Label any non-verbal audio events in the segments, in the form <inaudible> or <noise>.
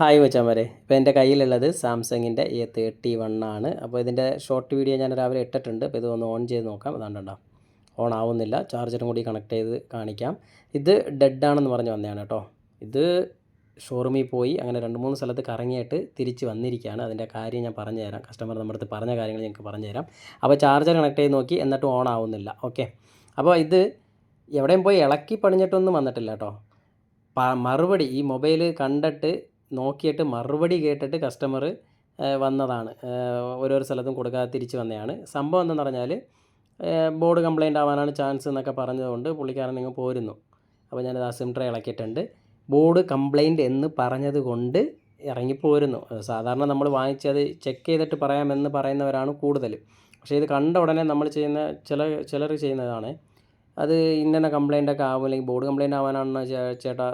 Hi മച്ചാമാരെ. ഇപ്പോൾ എന്റെ കയ്യിലുള്ളത് സാംസങ്ങിന്റെ എ തേർട്ടി വൺ ആണ്. അപ്പോൾ ഇതിന്റെ ഷോർട്ട് വീഡിയോ ഞാൻ രാവിലെ ഇട്ടിട്ടുണ്ട്. അപ്പോൾ ഇതൊന്ന് ഓൺ ചെയ്ത് നോക്കാം. അതാണ്ടോ ഓൺ ആവുന്നില്ല. ചാർജറും കൂടി കണക്ട് ചെയ്ത് കാണിക്കാം. ഇത് ഡെഡ് ആണെന്ന് പറഞ്ഞ് വന്നതാണ് കേട്ടോ. ഇത് ഷോറൂമിൽ പോയി അങ്ങനെ രണ്ട് മൂന്ന് സ്ഥലത്ത് കറങ്ങിയിട്ട് തിരിച്ച് വന്നിരിക്കുകയാണ്. അതിന്റെ കാര്യം ഞാൻ പറഞ്ഞു തരാം. കസ്റ്റമർ നമ്മുടെ അടുത്ത് പറഞ്ഞ കാര്യങ്ങൾ ഞങ്ങൾക്ക് പറഞ്ഞു തരാം. അപ്പോൾ ചാർജർ കണക്ട് ചെയ്ത് നോക്കി. എന്നിട്ടും ഓൺ ആവുന്നില്ല. ഓക്കെ. അപ്പോൾ ഇത് എവിടെയും പോയി ഇളക്കി പണിഞ്ഞിട്ടൊന്നും വന്നിട്ടില്ല കേട്ടോ. മറുപടി ഈ മൊബൈൽ കണ്ടിട്ട് നോക്കിയിട്ട് മറുപടി കേട്ടിട്ട് കസ്റ്റമർ വന്നതാണ്. ഓരോരോ സ്ഥലത്തും കൊടുക്കാതെ തിരിച്ച് വന്നതാണ് സംഭവം എന്തെന്ന് പറഞ്ഞാൽ ബോർഡ് കംപ്ലയിന്റ് ആവാനാണ് ചാൻസ് എന്നൊക്കെ പറഞ്ഞതുകൊണ്ട് പുള്ളിക്കാരൻ നിങ്ങൾ പോരുന്നു. അപ്പോൾ ഞാനത് ട്രേ ഇളക്കിയിട്ടുണ്ട്. ബോർഡ് കംപ്ലയിന്റ് എന്ന് പറഞ്ഞത് കൊണ്ട് ഇറങ്ങിപ്പോരുന്നു സാധാരണ നമ്മൾ വാങ്ങിച്ചത് ചെക്ക് ചെയ്തിട്ട് പറയാമെന്ന് പറയുന്നവരാണ് കൂടുതൽ പക്ഷേ ഇത് കണ്ട ഉടനെ നമ്മൾ ചെയ്യുന്ന ചില ചിലർ ചെയ്യുന്നതാണ്. അത് ഇന്ന കംപ്ലൈന്റ് ഒക്കെ ആവും അല്ലെങ്കിൽ ബോർഡ് കംപ്ലൈന്റ് ആവാനാണ് ചേട്ടാ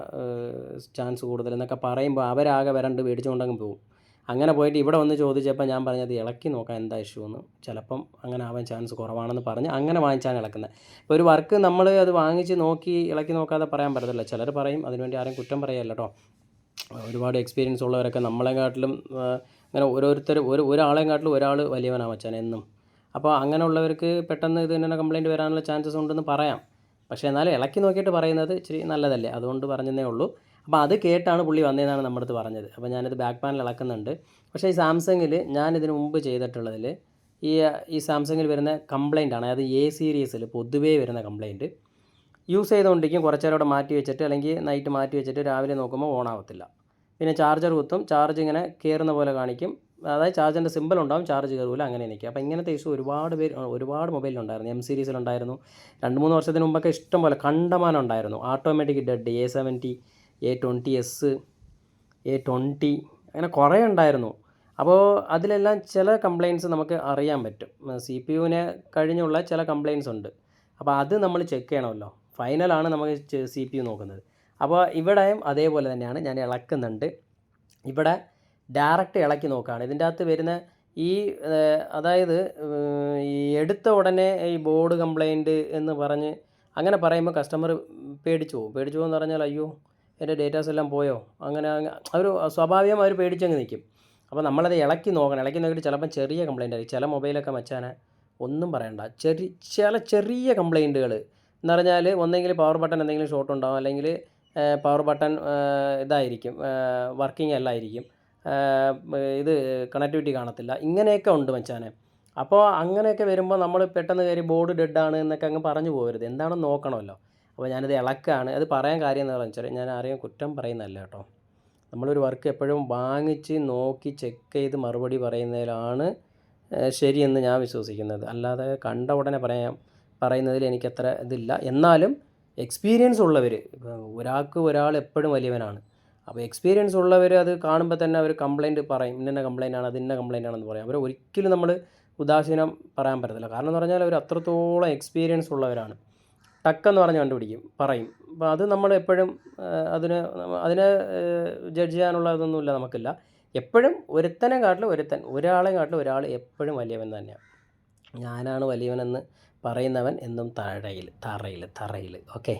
ചാൻസ് കൂടുതൽ എന്നൊക്കെ പറയുമ്പോൾ അവരാകെ വരണ്ട് മേടിച്ചുകൊണ്ടങ്ങ് പോകും. അങ്ങനെ പോയിട്ട് ഇവിടെ വന്ന് ചോദിച്ചപ്പോൾ ഞാൻ പറഞ്ഞത് ഇളക്കി നോക്കാം എന്താ ഇഷ്യൂ എന്ന്. ചിലപ്പം അങ്ങനെ ആവാൻ ചാൻസ് കുറവാണെന്ന് പറഞ്ഞ് അങ്ങനെ വാങ്ങിച്ചാണ് ഇളക്കുന്നത്. ഇപ്പോൾ ഒരു വർക്ക് നമ്മൾ അത് വാങ്ങിച്ച് നോക്കി ഇളക്കി നോക്കാതെ പറയാൻ പറ്റത്തില്ല. ചിലർ പറയും അതിനുവേണ്ടി ആരും കുറ്റം പറയല്ല കേട്ടോ ഒരുപാട് എക്സ്പീരിയൻസ് ഉള്ളവരൊക്കെ നമ്മളെക്കാട്ടിലും അങ്ങനെ ഓരോരുത്തർ ഒരു ഒരാളെക്കാട്ടിലും ഒരാൾ വലിയവനാണ് മച്ചാൻ എന്നും. അപ്പോൾ അങ്ങനെയുള്ളവർക്ക് പെട്ടെന്ന് ഇത് തന്നെ കംപ്ലയിന്റ് വരാനുള്ള ചാൻസസ് ഉണ്ടെന്ന് പറയാം. പക്ഷേ എന്നാലും ഇളക്കി നോക്കിയിട്ട് പറയുന്നത് ഇച്ചിരി നല്ലതല്ലേ? അതുകൊണ്ട് പറഞ്ഞതേ ഉള്ളൂ. അപ്പോൾ അത് കേട്ടാണ് പുള്ളി വന്നതെന്നാണ് നമ്മുടെ അടുത്ത് പറഞ്ഞത്. അപ്പോൾ ഞാനിത് ബാക്ക് പാനൽ ഇളക്കുന്നുണ്ട്. പക്ഷേ ഈ സാംസങ്ങിൽ ഞാനിതിന് മുമ്പ് ചെയ്തിട്ടുള്ളതിൽ ഈ ഈ സാംസങ്ങിൽ വരുന്ന കംപ്ലയിന്റ് ആണ്. അതായത് എ സീരീസിൽ പൊതുവേ വരുന്ന കംപ്ലയിന്റ് യൂസ് ചെയ്തുകൊണ്ടിരിക്കും. കുറച്ച് നേരം അവിടെ മാറ്റി വെച്ചിട്ട് അല്ലെങ്കിൽ നൈറ്റ് മാറ്റി വെച്ചിട്ട് രാവിലെ നോക്കുമ്പോൾ ഓൺ ആവത്തില്ല. പിന്നെ ചാർജർ കുത്തും. ചാർജ് ഇങ്ങനെ കയറുന്ന പോലെ കാണിക്കും. അതായത് ചാർജറിന്റെ സിമ്പിൾ ഉണ്ടാവും ചാർജ് കയറൂല അങ്ങനെ എനിക്ക്. അപ്പോൾ ഇങ്ങനത്തെ ഇഷ്യൂ ഒരുപാട് പേര് ഒരുപാട് മൊബൈലിലുണ്ടായിരുന്നു എം സീരീസിലുണ്ടായിരുന്നു രണ്ട് മൂന്ന് വർഷത്തിന് മുമ്പൊക്കെ ഇഷ്ടം പോലെ കണ്ടമാനം ഉണ്ടായിരുന്നു. Automatic dead A seventy A twenty S A twenty അങ്ങനെ കുറേ ഉണ്ടായിരുന്നു. അപ്പോൾ അതിലെല്ലാം ചില കംപ്ലയിൻസ് നമുക്ക് അറിയാൻ പറ്റും. സി പി യുവിനെ കഴിഞ്ഞുള്ള ചില കംപ്ലയിൻസ് ഉണ്ട്. അപ്പോൾ അത് നമ്മൾ ചെക്ക് ചെയ്യണമല്ലോ. ഫൈനലാണ് നമുക്ക് സി പി യു നോക്കുന്നത്. അപ്പോൾ ഇവിടെയും അതേപോലെ തന്നെയാണ് ഞാൻ ഇളക്കുന്നുണ്ട്. ഇവിടെ ഡയറക്റ്റ് ഇളക്കി നോക്കുകയാണ്. ഇതിന്റെ അകത്ത് വരുന്ന ഈ അതായത് ഈ എടുത്ത ഉടനെ ഈ ബോർഡ് കംപ്ലൈന്റ് എന്ന് പറഞ്ഞ് അങ്ങനെ പറയുമ്പോൾ കസ്റ്റമർ പേടിച്ചു പോകും. പേടിച്ചു പോകുമെന്ന് പറഞ്ഞാൽ അയ്യോ എന്റെ ഡേറ്റാസ് എല്ലാം പോയോ? അങ്ങനെ അവർ സ്വാഭാവികം അവർ പേടിച്ചങ്ങ് നിൽക്കും. അപ്പോൾ നമ്മളത് ഇളക്കി നോക്കണം. ഇളക്കി നോക്കിയിട്ട് ചിലപ്പം ചെറിയ കംപ്ലൈന്റ് ആയിരിക്കും. ചില മൊബൈലൊക്കെ മച്ചാനെ ഒന്നും പറയണ്ട. ചെറിയ ചില ചെറിയ കംപ്ലൈന്റുകൾ എന്ന് പറഞ്ഞാൽ ഒന്നെങ്കിൽ പവർ ബട്ടൺ എന്തെങ്കിലും ഷോർട്ട് ഉണ്ടാവും. അല്ലെങ്കിൽ പവർ ബട്ടൺ ഇതായിരിക്കും വർക്കിംഗ് അല്ലായിരിക്കും. ഇത് കണക്ടിവിറ്റി കാണത്തില്ല. ഇങ്ങനെയൊക്കെ ഉണ്ട് മച്ചാനെ. അപ്പോൾ അങ്ങനെയൊക്കെ വരുമ്പോൾ നമ്മൾ പെട്ടെന്ന് കയറി ബോർഡ് ഡെഡാണ് എന്നൊക്കെ അങ്ങ് പറഞ്ഞു പോകരുത് എന്താണെന്ന് നോക്കണമല്ലോ. അപ്പോൾ ഞാനിത് ഇളക്കാണ്. അത് പറയാൻ കാര്യം എന്താണെന്ന് വെച്ചാൽ ഞാൻ ആരെയും കുറ്റം പറയുന്നതല്ല കേട്ടോ. നമ്മളൊരു വർക്ക് എപ്പോഴും വാങ്ങിച്ച് നോക്കി ചെക്ക് ചെയ്ത് മറുപടി പറയുന്നതിലാണ് ശരിയെന്ന് ഞാൻ വിശ്വസിക്കുന്നത്. അല്ലാതെ കണ്ട ഉടനെ പറയാം പറയുന്നതിൽ എനിക്കത്ര ഇതില്ല. എന്നാലും എക്സ്പീരിയൻസ് ഉള്ളവർ ഒരാൾക്ക് ഒരാൾ എപ്പോഴും വലിയവനാണ്. അപ്പോൾ എക്സ്പീരിയൻസ് ഉള്ളവർ അത് കാണുമ്പോൾ തന്നെ അവർ കംപ്ലയിന്റ് പറയും. ഇന്ന കംപ്ലയിന്റ് ആണ് അത് ഇന്ന കംപ്ലയിന്റ് ആണെന്ന് പറയും. അവർ ഒരിക്കലും നമ്മൾ ഉദാസീനം പറയാൻ പറ്റത്തില്ല. കാരണം എന്ന് പറഞ്ഞാൽ അവർ അത്രത്തോളം എക്സ്പീരിയൻസ് ഉള്ളവരാണ്. ടക്കെന്ന് പറഞ്ഞ് കണ്ടുപിടിക്കും പറയും. അപ്പോൾ അത് നമ്മൾ എപ്പോഴും അതിന് അതിനെ ജഡ്ജ് ചെയ്യാനുള്ള ഇതൊന്നുമില്ല നമുക്കില്ല. എപ്പോഴും ഒരുത്തനെ കാട്ടിൽ ഒരുത്തൻ ഒരാളെ കാട്ടിൽ ഒരാൾ എപ്പോഴും വലിയവൻ തന്നെയാണ്. ഞാനാണ് വലിയവനെന്ന് പറയുന്നവൻ എന്നും താഴയിൽ തറയിൽ തറയിൽ. ഓക്കെ?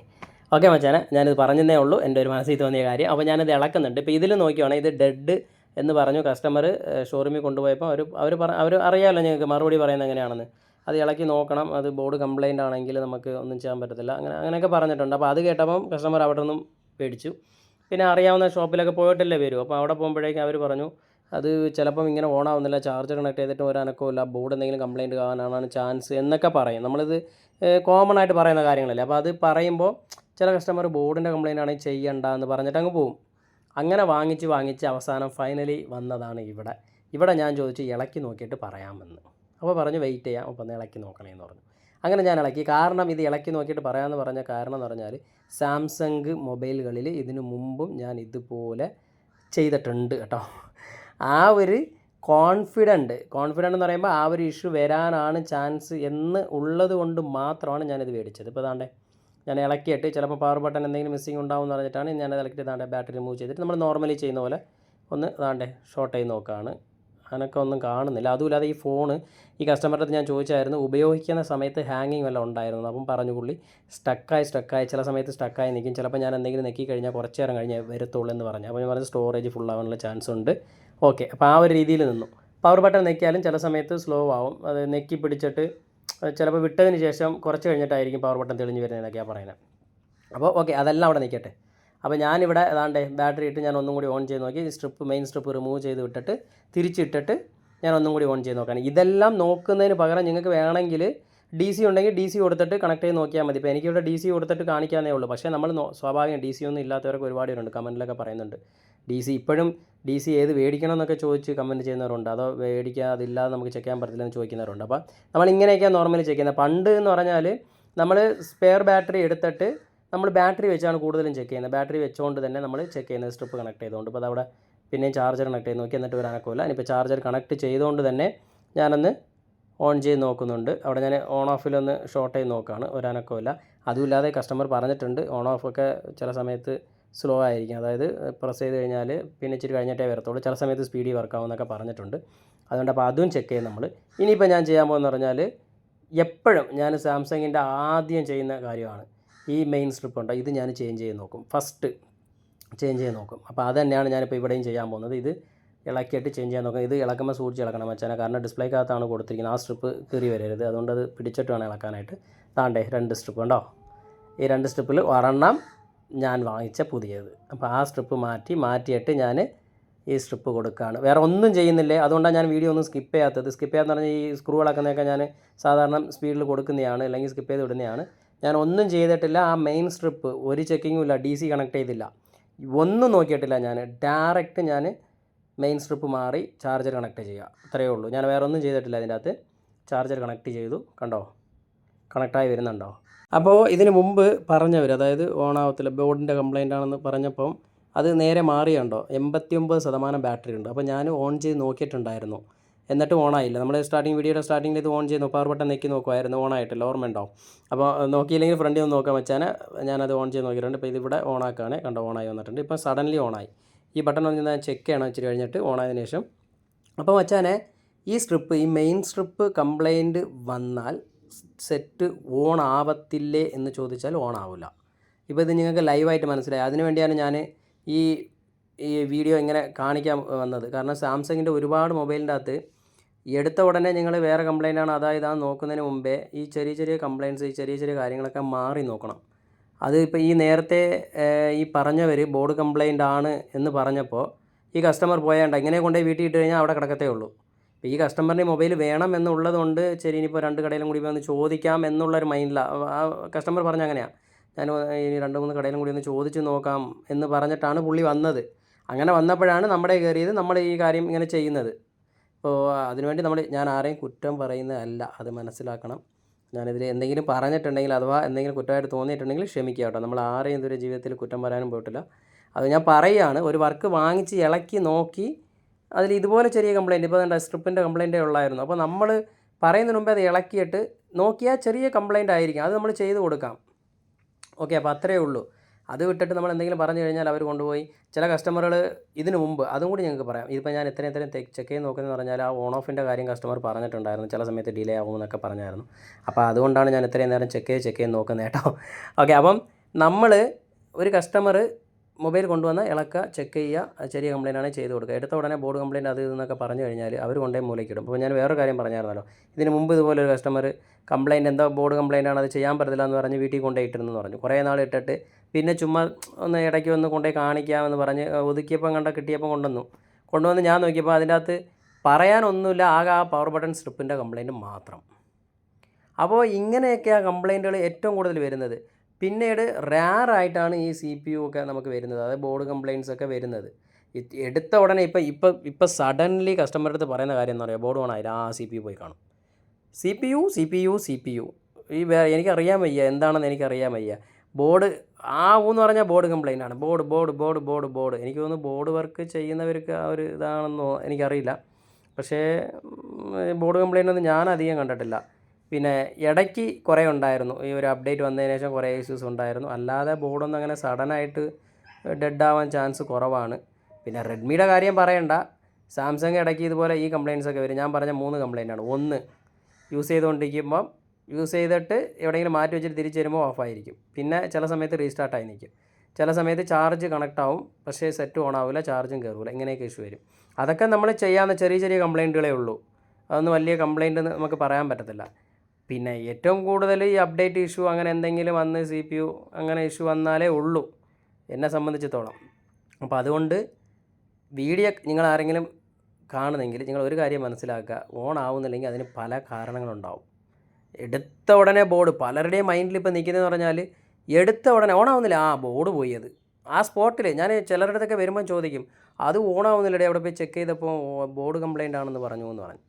ഓക്കെ മച്ചാനെ ഞാനിത് പറഞ്ഞതേ ഉള്ളൂ. എന്റെ ഒരു മനസ്സിൽ തോന്നിയ കാര്യം. അപ്പോൾ ഞാനിത് ഇളക്കുന്നുണ്ട്. ഇപ്പോൾ ഇതിൽ നോക്കിയാണെങ്കിൽ ഇത് ഡെഡ് എന്ന് പറഞ്ഞു കസ്റ്റമർ ഷോറൂമിൽ കൊണ്ടുപോയപ്പോൾ അവർ അവർ പറ അവർ അറിയാമല്ലോ ഞങ്ങൾക്ക് മറുപടി പറയുന്നത് എങ്ങനെയാണെന്ന്. അത് ഇളക്കി നോക്കണം. അത് ബോർഡ് കംപ്ലൈന്റ് ആണെങ്കിൽ നമുക്ക് ഒന്നും ചെയ്യാൻ പറ്റത്തില്ല. അങ്ങനെ അങ്ങനെയൊക്കെ പറഞ്ഞിട്ടുണ്ട്. അപ്പോൾ അത് കേട്ടപ്പം കസ്റ്റമർ അവിടെ നിന്നും പേടിച്ചു. പിന്നെ അറിയാവുന്ന ഷോപ്പിലൊക്കെ പോയിട്ടല്ലേ വരും. അപ്പോൾ അവിടെ പോകുമ്പോഴേക്കും അവർ പറഞ്ഞു അത് ചിലപ്പം ഇങ്ങനെ ഓൺ ആവുന്നില്ല. ചാർജർ കണക്ട് ചെയ്തിട്ട് ഒരു ബോർഡ് എന്തെങ്കിലും കംപ്ലയിന്റ് ആവാനാണ് ചാൻസ് എന്നൊക്കെ പറയും. നമ്മളിത് കോമൺ ആയിട്ട് പറയുന്ന കാര്യങ്ങളല്ലേ. അപ്പോൾ അത് പറയുമ്പോൾ ചില കസ്റ്റമർ ബോർഡിന്റെ കംപ്ലയിന്റ് ആണെങ്കിൽ ചെയ്യണ്ട എന്ന് പറഞ്ഞിട്ട് അങ്ങ് പോവും. അങ്ങനെ വാങ്ങിച്ച് വാങ്ങിച്ച് അവസാനം ഫൈനലി വന്നതാണ് ഇവിടെ. ഇവിടെ ഞാൻ ചോദിച്ചു ഇളക്കി നോക്കിയിട്ട് പറയാമെന്ന്. അപ്പോൾ പറഞ്ഞു വെയിറ്റ് ചെയ്യാം അപ്പോൾ ഒന്ന് ഇളക്കി നോക്കണേ എന്ന് പറഞ്ഞു. അങ്ങനെ ഞാൻ ഇളക്കി. കാരണം ഇത് ഇളക്കി നോക്കിയിട്ട് പറയാമെന്ന് പറഞ്ഞ കാരണം എന്ന് പറഞ്ഞാൽ സാംസങ് മൊബൈലുകളിൽ ഇതിനു മുമ്പും ഞാൻ ഇതുപോലെ ചെയ്തിട്ടുണ്ട് കേട്ടോ. ആ ഒരു കോൺഫിഡന്റ് കോൺഫിഡന്റ് എന്ന് പറയുമ്പോൾ ആ ഒരു ഇഷ്യൂ വരാനാണ് ചാൻസ് എന്ന് ഉള്ളത് കൊണ്ട് മാത്രമാണ് ഞാനിത് മേടിച്ചത്. ഇപ്പോൾ താണ്ടെ ഞാൻ ഇളക്കിയിട്ട് ചിലപ്പോൾ പവർ ബട്ടൺ എന്തെങ്കിലും മിസ്സിംഗ് ഉണ്ടാവും എന്ന് പറഞ്ഞിട്ടാണ് ഞാൻ ഇളക്കിയിട്ട് താണ്ടെ ബാറ്ററി റിമൂവ് ചെയ്തിട്ട് നമ്മൾ നോർമലി ചെയ്യുന്ന പോലെ ഒന്ന് താണ്ടെ ഷോർട്ട് ചെയ്ത് നോക്കുകയാണ് അനക്കം ഒന്നും കാണുന്നില്ല. അതുമില്ലാതെ ഈ ഫോണ് ഈ കസ്റ്റമറുടെ ഞാൻ ചോദിച്ചായിരുന്നു ഉപയോഗിക്കുന്ന സമയത്ത് ഹാങ്ങിങ് വല്ല ഉണ്ടായിരുന്നു? അപ്പം പറഞ്ഞു പുള്ളി സ്റ്റക്കായി സ്റ്റക്കായി ചില സമയത്ത് സ്റ്റക്കായി നിൽക്കും ചിലപ്പോൾ ഞാൻ എന്തെങ്കിലും നെക്കി കഴിഞ്ഞാൽ കുറച്ച് നേരം കഴിഞ്ഞ് വരത്തുള്ളൂ എന്ന് പറഞ്ഞു. അപ്പോൾ ഞാൻ പറഞ്ഞു സ്റ്റോറേജ് ഫുൾ ആവാനുള്ള ചാൻസ് ഉണ്ട്. ഓക്കെ അപ്പോൾ ആ ഒരു രീതിയിൽ നിന്നു. പവർ ബട്ടൺ നെക്കിയാലും ചില സമയത്ത് സ്ലോ ആവും. അത് നെക്കി പിടിച്ചിട്ട് ചിലപ്പോൾ വിട്ടതിന് ശേഷം കുറച്ച് കഴിഞ്ഞിട്ടായിരിക്കും പവർ ബട്ടൺ തെളിഞ്ഞ് വരുന്നതെന്നൊക്കെയാണ് പറയുന്നത്. അപ്പോൾ ഓക്കെ അതെല്ലാം അവിടെ നിൽക്കട്ടെ. അപ്പോൾ ഞാനിവിടെ ഏതാണ്ട് ബാറ്ററി ഇട്ട് ഞാൻ ഒന്നും കൂടി ഓൺ ചെയ്ത് നോക്കി. സ്ട്രിപ്പ് മെയിൻ സ്ട്രിപ്പ് റിമൂവ് ചെയ്ത് വിട്ടിട്ട് തിരിച്ചിട്ടിട്ട് ഞാൻ ഒന്നും കൂടി ഓൺ ചെയ്ത് നോക്കാൻ ഇതെല്ലാം നോക്കുന്നതിന് പകരം നിങ്ങൾക്ക് വേണമെങ്കിൽ ഡി സി ഉണ്ടെങ്കിൽ ഡി സി കൊടുത്തിട്ട് കണക്ട് ചെയ്ത് നോക്കിയാൽ മതി. ഇപ്പോൾ എനിക്കിവിടെ ഡി സി കൊടുത്തിട്ട് കാണിക്കാനേ ഉള്ളൂ. പക്ഷേ നമ്മൾ സ്വാഭാവികം ഡി സി ഒന്നും ഇല്ലാത്തവരൊക്കെ ഒരുപാട് പേരുണ്ട്. കമന്റിലൊക്കെ പറയുന്നുണ്ട്. ഡി സി ഇപ്പോഴും ഡി സി ഏത് മേടിക്കണം എന്നൊക്കെ ചോദിച്ച് കമന്റ് ചെയ്യുന്നവരുണ്ട്. അതോ മേടിക്കുക അതില്ലാതെ നമുക്ക് ചെക്ക് ചെയ്യാൻ പറ്റില്ല എന്ന് ചോദിക്കുന്നവരുണ്ട്. അപ്പോൾ നമ്മൾ ഇങ്ങനെയൊക്കെയാണ് നോർമലി ചെക്ക് ചെയ്യുന്നത്. പണ്ട് എന്ന് പറഞ്ഞാൽ നമ്മൾ സ്പെയർ ബാറ്ററി എടുത്തിട്ട് നമ്മൾ ബാറ്ററി വെച്ചാണ് കൂടുതലും ചെക്ക് ചെയ്യുന്നത്. ബാറ്ററി വെച്ചുകൊണ്ട് തന്നെ നമ്മൾ ചെക്ക് ചെയ്യുന്നത്. സ്ട്രിപ്പ് കണക്ട് ചെയ്തുകൊണ്ട്. ഇപ്പോൾ അതവിടെ പിന്നെയും ചാർജർ കണക്ട് ചെയ്ത് നോക്കി. എന്നിട്ട് ഒരു അനക്കമില്ല ഇനിയിപ്പോൾ ചാർജർ കണക്ട് ചെയ്തുകൊണ്ട് തന്നെ ഞാനൊന്ന് ഓൺ ചെയ്ത് നോക്കുന്നുണ്ട്. അവിടെ ഞാൻ ഓൺ ഓഫിലൊന്ന് ഷോർട്ട് ചെയ്ത് നോക്കുകയാണ് ഒരു അനക്കമില്ല അതുമില്ലാതെ കസ്റ്റമർ പറഞ്ഞിട്ടുണ്ട്. ഓൺ ഓഫൊക്കെ ചില സമയത്ത് സ്ലോ ആയിരിക്കും. അതായത് പ്രസ് ചെയ്ത് കഴിഞ്ഞാൽ പിന്നെ ഇച്ചിരി കഴിഞ്ഞിട്ടേ വരത്തുള്ളൂ. ചില സമയത്ത് സ്പീഡിൽ വർക്കാവും എന്നൊക്കെ പറഞ്ഞിട്ടുണ്ട്. അതുകൊണ്ട് അപ്പോൾ അതും ചെക്ക് ചെയ്യും നമ്മൾ ഇനിയിപ്പോൾ ഞാൻ ചെയ്യാൻ പോകുന്നത് പറഞ്ഞാൽ എപ്പോഴും ഞാൻ സാംസങ്ങിന്റെ ആദ്യം ചെയ്യുന്ന കാര്യമാണ്. ഈ മെയിൻ സ്ട്രിപ്പ് ഉണ്ടോ ഇത് ഞാൻ ചേഞ്ച് ചെയ്ത് നോക്കും. ഫസ്റ്റ് ചേഞ്ച് ചെയ്ത് നോക്കും. അപ്പോൾ അത് തന്നെയാണ് ഞാനിപ്പോൾ ഇവിടെയും ചെയ്യാൻ പോകുന്നത്. ഇത് ഇളക്കിയിട്ട് ചേഞ്ച് ചെയ്യാൻ നോക്കാം. ഇത് ഇളക്കുമ്പോൾ സൂക്ഷിച്ച് ഇളക്കണം വെച്ചാൽ കാരണം ഡിസ്പ്ലേക്കകത്താണ് കൊടുത്തിരിക്കുന്നത്. ആ സ്ട്രിപ്പ് കീറി വരരുത്. അതുകൊണ്ട് അത് പിടിച്ചിട്ട് വേണം ഇളക്കാനായിട്ട്. താണ്ടേ രണ്ട് സ്ട്രിപ്പ് ഉണ്ടോ ഈ രണ്ട് സ്ട്രിപ്പിൽ ഒരെണ്ണം ഞാൻ വാങ്ങിച്ച പുതിയത്. അപ്പോൾ ആ സ്ട്രിപ്പ് മാറ്റി മാറ്റിയിട്ട് ഞാൻ ഈ സ്ട്രിപ്പ് കൊടുക്കുകയാണ് വേറെ ഒന്നും ചെയ്യുന്നില്ലേ? അതുകൊണ്ടാണ് ഞാൻ വീഡിയോ ഒന്നും സ്കിപ്പ് ചെയ്യാത്തത്. സ്കിപ്പ് ചെയ്യാന്ന് പറഞ്ഞാൽ ഈ സ്ക്രൂ ഇളക്കുന്നതൊക്കെ ഞാൻ സാധാരണ സ്പീഡിൽ കൊടുക്കുന്നതാണ് അല്ലെങ്കിൽ സ്കിപ്പ് ചെയ്ത് വിടുന്നതാണ്. ഞാൻ ഒന്നും ചെയ്തിട്ടില്ല. ആ മെയിൻ സ്ട്രിപ്പ് ഒരു ചെക്കിങ്ങും ഇല്ല. ഡി സി കണക്ട് ചെയ്തില്ല. ഒന്നും നോക്കിയിട്ടില്ല ഞാൻ ഡയറക്റ്റ് ഞാൻ മെയിൻ സ്ട്രിപ്പ് മാറി ചാർജർ കണക്ട് ചെയ്യുക അത്രയേ ഉള്ളൂ. ഞാൻ വേറെ ഒന്നും ചെയ്തിട്ടില്ല അതിന്റെ അകത്ത്. ചാർജർ കണക്ട് ചെയ്തു. കണ്ടോ? കണക്റ്റായി വരുന്നുണ്ടോ? അപ്പോൾ ഇതിന് മുമ്പ് പറഞ്ഞവർ അതായത് ഓണാവത്തില്ല ബോർഡിന്റെ കംപ്ലൈന്റ് ആണെന്ന് പറഞ്ഞപ്പം അത് നേരെ മാറിയുണ്ടോ? എൺപത്തി ഒമ്പത് ശതമാനം ബാറ്ററി ഉണ്ട്. അപ്പോൾ ഞാൻ ഓൺ ചെയ്ത് നോക്കിയിട്ടുണ്ടായിരുന്നു. എന്നിട്ട് ഓണായില്ല. നമ്മുടെ സ്റ്റാർട്ടിങ് വീഡിയോയുടെ സ്റ്റാർട്ടിങ്ങിൽ ഇത് ഓൺ ചെയ്ത് പവർ ബട്ടൺ നെക്കി നോക്കുമായിരുന്നു ഓണായിട്ടില്ല. ഓർമ്മയുണ്ടോ? അപ്പോൾ നോക്കിയില്ലെങ്കിൽ ഫ്രണ്ടിൽ ഒന്ന് നോക്കാൻ വെച്ചാൽ ഞാനത് ഓൺ ചെയ്ത് നോക്കിയിട്ടുണ്ട്. ഇപ്പോൾ ഇതിവിടെ ഓൺ ഓണാക്കുകയാണ് കണ്ടോ ആയി വന്നിട്ടുണ്ട്. ഇപ്പോൾ സഡൻലി ഓൺ ആയി ഈ ബട്ടൺ ഒന്ന് ഞാൻ ചെക്ക് ചെയ്യണം. ഇച്ചിരി കഴിഞ്ഞിട്ട് ഓണായതിനു ശേഷം. അപ്പോൾ മച്ചാനെ ഈ സ്ട്രിപ്പ് ഈ മെയിൻ സ്ട്രിപ്പ് കംപ്ലൈന്റ് വന്നാൽ സെറ്റ് ഓൺ ആവത്തില്ലേ എന്ന് ചോദിച്ചാൽ ഓൺ ആവില്ല ഇപ്പോൾ ഇത് നിങ്ങൾക്ക് ലൈവായിട്ട് മനസ്സിലായി. അതിനു വേണ്ടിയാണ് ഞാൻ ഈ ഈ വീഡിയോ ഇങ്ങനെ കാണിക്കാൻ വന്നത്. കാരണം സാംസങ്ങിന്റെ ഒരുപാട് മൊബൈലിന്റെ അകത്ത് എടുത്ത ഉടനെ നിങ്ങൾ വേറെ കംപ്ലൈന്റ് ആണ്. അതായത് ആ നോക്കുന്നതിന് മുമ്പേ ഈ ചെറിയ ചെറിയ കംപ്ലയിന്റ്സ് ഈ ചെറിയ ചെറിയ കാര്യങ്ങളൊക്കെ മാറി നോക്കണം. അത് ഇപ്പോൾ ഈ നേരത്തെ ഈ പറഞ്ഞവർ ബോർഡ് കംപ്ലൈന്റ് ആണ് എന്ന് പറഞ്ഞപ്പോൾ ഈ കസ്റ്റമർ പോയാണ്ട് ഇങ്ങനെ കൊണ്ടുപോയി വീട്ടിൽ ഇട്ട് കഴിഞ്ഞാൽ അവിടെ കിടക്കത്തേ ഉള്ളൂ. അപ്പോൾ ഈ കസ്റ്റമറിന് മൊബൈൽ വേണം എന്നുള്ളതുകൊണ്ട് ശരി ഇനിയിപ്പോൾ രണ്ട് കടയിലും കൂടി വന്ന് ചോദിക്കാം എന്നുള്ളൊരു മൈൻഡിലാണ് ആ കസ്റ്റമർ പറഞ്ഞ അങ്ങനെയാണ് ഞാൻ ഇനി രണ്ട് മൂന്ന് കടയിലും കൂടി ഒന്ന് ചോദിച്ച് നോക്കാം എന്ന് പറഞ്ഞിട്ടാണ് പുള്ളി വന്നത്. അങ്ങനെ വന്നപ്പോഴാണ് നമ്മുടെ കയറിയത് നമ്മൾ ഈ കാര്യം ഇങ്ങനെ ചെയ്യുന്നത്. അപ്പോൾ അതിനുവേണ്ടി നമ്മൾ ഞാൻ ആരെയും കുറ്റം പറയുന്നതല്ല അത് മനസ്സിലാക്കണം. ഞാനിതിൽ എന്തെങ്കിലും പറഞ്ഞിട്ടുണ്ടെങ്കിൽ അഥവാ എന്തെങ്കിലും കുറ്റമായിട്ട് തോന്നിയിട്ടുണ്ടെങ്കിൽ ക്ഷമിക്കുക കേട്ടോ. നമ്മൾ ആരെയും ഇതുവരെ ജീവിതത്തിൽ കുറ്റം പറയാനും പോയിട്ടില്ല. അത് ഞാൻ പറയുകയാണ് ഒരു വർക്ക് വാങ്ങിച്ച് ഇളക്കി നോക്കി അതിൽ ഇതുപോലെ ചെറിയ കംപ്ലയിന്റ് ഇപ്പോൾ എന്താ സ്ട്രിപ്പിന്റെ കംപ്ലയിന്റേ ഉള്ളായിരുന്നു. അപ്പോൾ നമ്മൾ പറയുന്നതിന് മുമ്പേ അത് ഇളക്കിയിട്ട് നോക്കിയാൽ ചെറിയ കംപ്ലയിന്റ് ആയിരിക്കും. അത് നമ്മൾ ചെയ്ത് കൊടുക്കാം. ഓക്കെ അപ്പോൾ അത്രയേ ഉള്ളൂ. അത് വിട്ടിട്ട് നമ്മൾ എന്തെങ്കിലും പറഞ്ഞു കഴിഞ്ഞാൽ അവർ കൊണ്ടുപോയി. ചില കസ്റ്റമറുകൾ ഇതിനു മുമ്പ് അതും കൂടി ഞങ്ങൾക്ക് പറയാം. ഇതിപ്പോൾ ഞാൻ എത്രയും എത്രയും ചെക്ക് ചെയ്ത് നോക്കുന്നതെന്ന് പറഞ്ഞാൽ ആ ഓൺ ഓഫിന്റെ കാര്യം കസ്റ്റമർ പറഞ്ഞിട്ടുണ്ടായിരുന്നു. ചില സമയത്ത് ഡിലേ ആകുമെന്നൊക്കെ പറഞ്ഞായിരുന്നു. അപ്പോൾ അതുകൊണ്ടാണ് ഞാൻ ഇത്രയും നേരം ചെക്ക് ചെയ്ത് ചെക്ക് ചെയ്ത് നോക്കുന്നത് കേട്ടോ. ഓക്കെ അപ്പം നമ്മൾ ഒരു കസ്റ്റമർ മൊബൈൽ കൊണ്ടുവന്ന് ഇളക്കുക ചെക്ക് ചെയ്യുക ചെറിയ കംപ്ലയിന്റ് ആണെങ്കിൽ ചെയ്ത് കൊടുക്കുക. എടുത്ത ഉടനെ ബോർഡ് കംപ്ലയിന്റ് അത് ഇതെന്നൊക്കെ പറഞ്ഞു കഴിഞ്ഞാൽ അവർ കൊണ്ടുപോയി മൂലയ്ക്കിടും അപ്പോൾ ഞാൻ വേറൊരു കാര്യം പറഞ്ഞായിരുന്നല്ലോ. ഇതിന് മുമ്പ് ഇതുപോലെ ഒരു കസ്റ്റമർ കംപ്ലയിന്റ് എന്തോ ബോർഡ് കംപ്ലയിന്റ് ആണ് അത് ചെയ്യാൻ പറ്റത്തില്ല എന്ന് പറഞ്ഞ് വീട്ടിൽ കൊണ്ടുപോയി ഇട്ടിരുന്നു പറഞ്ഞു. കുറേ നാൾ ഇട്ടിട്ട് പിന്നെ ചുമ്മാ ഒന്ന് ഇടയ്ക്ക് ഒന്ന് കൊണ്ടുപോയി കാണിക്കാമെന്ന് പറഞ്ഞ് ഒതുക്കിയപ്പം കണ്ട കിട്ടിയപ്പം കൊണ്ടുവന്നു. കൊണ്ടുവന്ന് ഞാൻ നോക്കിയപ്പോൾ അതിന്റെ അകത്ത് പറയാനൊന്നുമില്ല ആകെ ആ പവർ ബട്ടൺ സ്ട്രിപ്പിന്റെ കംപ്ലയിന്റ് മാത്രം. അപ്പോൾ ഇങ്ങനെയൊക്കെയാണ് കംപ്ലയിന്റുകൾ ഏറ്റവും കൂടുതൽ വരുന്നത്. പിന്നീട് റാറായിട്ടാണ് ഈ സി പി യു ഒക്കെ നമുക്ക് വരുന്നത്. അതായത് ബോർഡ് കംപ്ലയിൻസ് ഒക്കെ വരുന്നത്. എടുത്ത ഉടനെ ഇപ്പം ഇപ്പം ഇപ്പം സഡൻലി കസ്റ്റമറുടെ അടുത്ത് പറയുന്ന കാര്യം എന്താ പറയുക ബോർഡ് ഓണായില്ല ആ സി പി യു പോയി കാണും. C P U C P U C P U ഈ എനിക്കറിയാൻ വയ്യ. എന്താണെന്ന് എനിക്കറിയാൻ വയ്യ. ബോർഡ് ആ എന്ന് പറഞ്ഞാൽ ബോർഡ് കംപ്ലയിന്റ് ആണ്. Board board board board board എനിക്ക് തോന്നുന്നു ബോർഡ് വർക്ക് ചെയ്യുന്നവർക്ക് ആ ഒരു ഇതാണെന്നോ എനിക്കറിയില്ല. പക്ഷേ ബോർഡ് കംപ്ലയിന്റ് ഒന്നും ഞാൻ അധികം കണ്ടിട്ടില്ല. പിന്നെ ഇടയ്ക്ക് കുറേ ഉണ്ടായിരുന്നു. ഈ ഒരു അപ്ഡേറ്റ് വന്നതിന് ശേഷം കുറേ ഇഷ്യൂസ് ഉണ്ടായിരുന്നു. അല്ലാതെ ബോർഡൊന്നും അങ്ങനെ സഡനായിട്ട് ഡെഡ് ആവാൻ ചാൻസ് കുറവാണ്. പിന്നെ റെഡ്മിയുടെ കാര്യം പറയണ്ട. സാംസങ് ഇടയ്ക്ക് ഇതുപോലെ ഈ കംപ്ലയിൻസ് ഒക്കെ വരും. ഞാൻ പറഞ്ഞ മൂന്ന് കംപ്ലയിന്റ് ആണ്. ഒന്ന് യൂസ് ചെയ്തുകൊണ്ടിരിക്കുമ്പം യൂസ് ചെയ്തിട്ട് എവിടെയെങ്കിലും മാറ്റി വെച്ചിട്ട് തിരിച്ച് വരുമ്പോൾ ഓഫായിരിക്കും പിന്നെ ചില സമയത്ത് റീസ്റ്റാർട്ടായി നിൽക്കും. ചില സമയത്ത് ചാർജ് കണക്ട് ആവും. പക്ഷേ സെറ്റ് ഓൺ ആവില്ല ചാർജും കയറില്ല ഇങ്ങനെയൊക്കെ ഇഷ്യൂ വരും. അതൊക്കെ നമ്മൾ ചെയ്യാവുന്ന ചെറിയ ചെറിയ കംപ്ലയിന്റുകളേ ഉള്ളൂ. അതൊന്നും വലിയ കംപ്ലയിന്റ് നമുക്ക് പറയാൻ പറ്റത്തില്ല. പിന്നെ ഏറ്റവും കൂടുതൽ ഈ അപ്ഡേറ്റ് ഇഷ്യൂ അങ്ങനെ എന്തെങ്കിലും വന്ന് സി പി യു അങ്ങനെ ഇഷ്യൂ വന്നാലേ ഉള്ളൂ എന്നെ സംബന്ധിച്ചിടത്തോളം. അപ്പോൾ അതുകൊണ്ട് വീഡിയോ നിങ്ങൾ ആരെങ്കിലും കാണുന്നെങ്കിൽ നിങ്ങൾ ഒരു കാര്യം മനസ്സിലാക്കുക ഓൺ ആവുന്നില്ലെങ്കിൽ അതിന് പല കാരണങ്ങളുണ്ടാവും. എടുത്ത ഉടനെ ബോർഡ് പലരുടെയും മൈൻഡിൽ ഇപ്പോൾ നിൽക്കുന്നതെന്ന് പറഞ്ഞാൽ എടുത്ത ഉടനെ ഓൺ ആവുന്നില്ല ആ ബോർഡ് പോയത്. ആ സ്പോട്ടിൽ ഞാൻ ചിലരുടെ അടുത്തൊക്കെ വരുമ്പോൾ ചോദിക്കും അത് ഓൺ ആവുന്നില്ലടേ അവിടെ പോയി ചെക്ക് ചെയ്തപ്പോൾ ബോർഡ് കംപ്ലൈന്റ് ആണെന്ന് പറഞ്ഞു എന്ന് പറഞ്ഞു.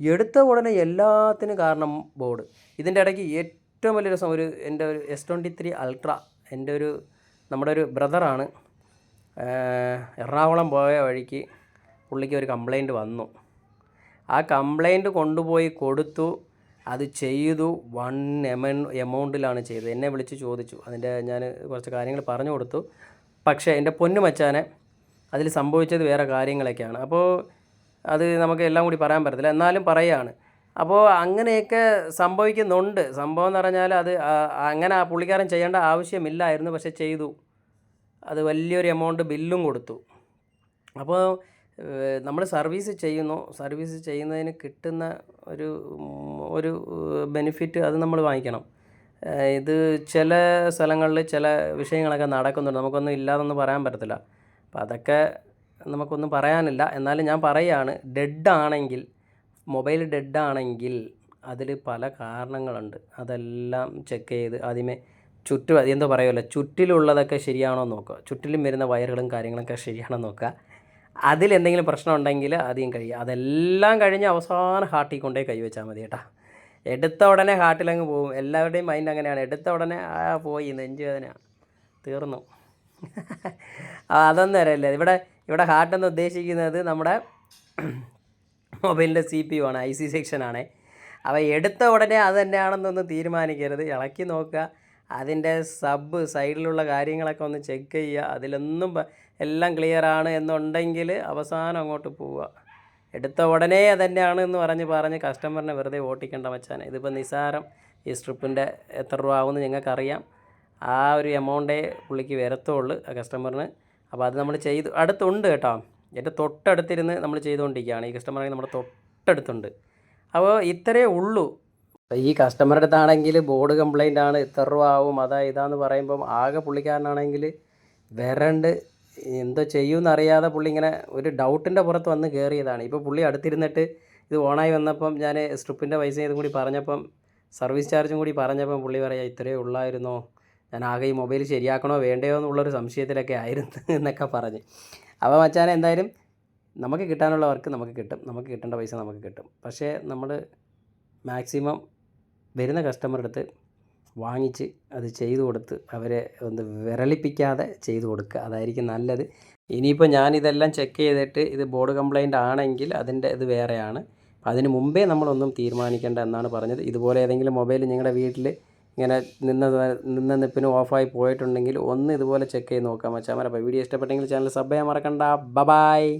എടുത്ത ഉടനെ എല്ലാത്തിനും കാരണം ബോർഡ്. ഇതിന്റെ ഇടയ്ക്ക് ഏറ്റവും വലിയ രസം ഒരു എന്റെ ഒരു എസ് ട്വന്റി ത്രീ അൾട്ര എന്റെ ഒരു നമ്മുടെ ഒരു ബ്രദറാണ്. എറണാകുളം പോയ വഴിക്ക് പുള്ളിക്ക് ഒരു കംപ്ലൈന്റ് വന്നു. ആ കംപ്ലൈന്റ് കൊണ്ടുപോയി കൊടുത്തു. അത് ചെയ്തു. വൺ എമൻ എമൗണ്ടിലാണ് ചെയ്തത്. എന്നെ വിളിച്ച് ചോദിച്ചു. അതിന്റെ ഞാൻ കുറച്ച് കാര്യങ്ങൾ പറഞ്ഞു കൊടുത്തു. പക്ഷേ എന്റെ പൊന്നു മച്ചാനെ അതിൽ സംഭവിച്ചത് വേറെ കാര്യങ്ങളൊക്കെയാണ്. അപ്പോൾ അത് നമുക്ക് എല്ലാം കൂടി പറയാൻ പറ്റത്തില്ല. എന്നാലും പറയുകയാണ് അപ്പോൾ അങ്ങനെയൊക്കെ സംഭവിക്കുന്നുണ്ട്. സംഭവം എന്ന് പറഞ്ഞാൽ അത് അങ്ങനെ ആ പുള്ളിക്കാരൻ ചെയ്യേണ്ട ആവശ്യമില്ലായിരുന്നു. പക്ഷെ ചെയ്തു. അത് വലിയൊരു എമൗണ്ട് ബില്ലും കൊടുത്തു. അപ്പോൾ നമ്മൾ സർവീസ് ചെയ്യുന്നു. സർവീസ് ചെയ്യുന്നതിന് കിട്ടുന്ന ഒരു ഒരു ബെനിഫിറ്റ് അത് നമ്മൾ വാങ്ങിക്കണം. ഇത് ചില സ്ഥലങ്ങളിൽ ചില വിഷയങ്ങളൊക്കെ നടക്കുന്നുണ്ട്. നമുക്കൊന്നും ഇല്ലാതൊന്നും പറയാൻ പറ്റത്തില്ല. അപ്പോൾ അതൊക്കെ നമുക്കൊന്നും പറയാനില്ല. എന്നാലും ഞാൻ പറയുകയാണ് ഡെഡ് ആണെങ്കിൽ മൊബൈൽ ഡെഡ് ആണെങ്കിൽ അതിൽ പല കാരണങ്ങളുണ്ട്. അതെല്ലാം ചെക്ക് ചെയ്ത് ആദ്യമേ ചുറ്റും എന്തോ പറയുമല്ലോ ചുറ്റിലുള്ളതൊക്കെ ശരിയാണോ നോക്കുക. ചുറ്റിലും വരുന്ന വയറുകളും കാര്യങ്ങളൊക്കെ ശരിയാണോ നോക്കുക. അതിലെന്തെങ്കിലും പ്രശ്നം ഉണ്ടെങ്കിൽ അധികം കഴിയുക അതെല്ലാം കഴിഞ്ഞ് അവസാനം ഹാർട്ടിൽ കൊണ്ടേ കൈവച്ചാൽ മതി കേട്ടോ. എടുത്ത ഉടനെ ഹാർട്ടിലങ്ങ് പോകും. എല്ലാവരുടെയും മൈൻഡ് അങ്ങനെയാണ്. എടുത്ത ഉടനെ ആ പോയി നെഞ്ചുവേദന തീർന്നു. അതൊന്നും അറിയില്ല ഇവിടെ ഇവിടെ ഹാർട്ട് എന്ന് ഉദ്ദേശിക്കുന്നത് നമ്മുടെ മൊബൈലിന്റെ സി പി യു ആണ് ഐ സി സെക്ഷനാണ് അവ എടുത്ത ഉടനെ അത് തന്നെയാണെന്നൊന്ന് തീരുമാനിക്കരുത്. ഇളക്കി നോക്കുക. അതിന്റെ സബ് സൈഡിലുള്ള കാര്യങ്ങളൊക്കെ ഒന്ന് ചെക്ക് ചെയ്യുക. അതിലൊന്നും എല്ലാം ക്ലിയർ ആണ് എന്നുണ്ടെങ്കിൽ അവസാനം അങ്ങോട്ട് പോവുക. എടുത്ത ഉടനെ തന്നെയാണ് എന്ന് പറഞ്ഞ് പറഞ്ഞ് കസ്റ്റമറിനെ വെറുതെ ഓട്ടിക്കേണ്ട മച്ചാനെ. ഇതിപ്പോൾ നിസാരം ഈ സ്ട്രിപ്പിന്റെ എത്ര രൂപ ആവുമെന്ന് ഞങ്ങൾക്കറിയാം. ആ ഒരു എമൗണ്ടേ പുള്ളിക്ക് വരത്തുള്ളൂ കസ്റ്റമറിന് അപ്പോൾ അത് നമ്മൾ ചെയ്ത് അടുത്തുണ്ട് കേട്ടോ. എന്റെ തൊട്ടടുത്തിരുന്ന് നമ്മൾ ചെയ്തുകൊണ്ടിരിക്കുകയാണ്. ഈ കസ്റ്റമർ നമ്മുടെ തൊട്ടടുത്തുണ്ട്. അപ്പോൾ ഇത്രയേ ഉള്ളൂ. ഈ കസ്റ്റമറുടെ അടുത്താണെങ്കിൽ ബോർഡ് കംപ്ലൈന്റ് ആണ് ഇത്ര രൂപ ആവും അതാ ഇതാന്ന് പറയുമ്പം ആകെ പുള്ളിക്കാരനാണെങ്കിൽ വരണ്ട് എന്തോ ചെയ്യുമെന്ന് അറിയാതെ പുള്ളി ഇങ്ങനെ ഒരു ഡൗട്ടിന്റെ പുറത്ത് വന്ന് കയറിയതാണ്. ഇപ്പോൾ പുള്ളി അടുത്തിരുന്നിട്ട് ഇത് ഓണായി വന്നപ്പം ഞാൻ സ്ട്രിപ്പിന്റെ പൈസ ഇതും കൂടി പറഞ്ഞപ്പം സർവീസ് ചാർജും കൂടി പറഞ്ഞപ്പം പുള്ളി പറയാം ഇത്രയേ ഉള്ളായിരുന്നോ? ഞാൻ ആകെ ഈ മൊബൈൽ ശരിയാക്കണോ വേണ്ടയോ എന്നുള്ളൊരു സംശയത്തിലൊക്കെ ആയിരുന്നു <laughs> എന്നൊക്കെ പറഞ്ഞ്. അപ്പോൾ മച്ചാൻ എന്തായാലും നമുക്ക് കിട്ടാനുള്ള വർക്ക് നമുക്ക് കിട്ടും. നമുക്ക് കിട്ടേണ്ട പൈസ നമുക്ക് കിട്ടും. പക്ഷേ നമ്മൾ മാക്സിമം വരുന്ന കസ്റ്റമറുടെ അടുത്ത് വാങ്ങിച്ച് അത് ചെയ്തു കൊടുത്ത് അവരെ ഒന്ന് വിരളിപ്പിക്കാതെ ചെയ്തു കൊടുക്കുക. അതായിരിക്കും നല്ലത്. ഇനിയിപ്പോൾ ഞാനിതെല്ലാം ചെക്ക് ചെയ്തിട്ട് ഇത് ബോർഡ് കംപ്ലൈന്റ് ആണെങ്കിൽ അതിന്റെ ഇത് വേറെയാണ്. അതിന് മുമ്പേ നമ്മളൊന്നും തീരുമാനിക്കേണ്ട എന്നാണ് പറഞ്ഞത്. ഇതുപോലെ ഏതെങ്കിലും മൊബൈൽ നിങ്ങളുടെ വീട്ടിൽ ഇങ്ങനെ നിന്ന നിന്ന നിപ്പിന് ഓഫായി പോയിട്ടുണ്ടെങ്കിൽ ഒന്ന് ഇതുപോലെ ചെക്ക് ചെയ്ത് നോക്കാം. മച്ചാമാരപ്പം വീഡിയോ ഇഷ്ടപ്പെട്ടെങ്കിൽ ചാനൽ സബ് ചെയ്യാൻ മറക്കണ്ട. Bye-bye bye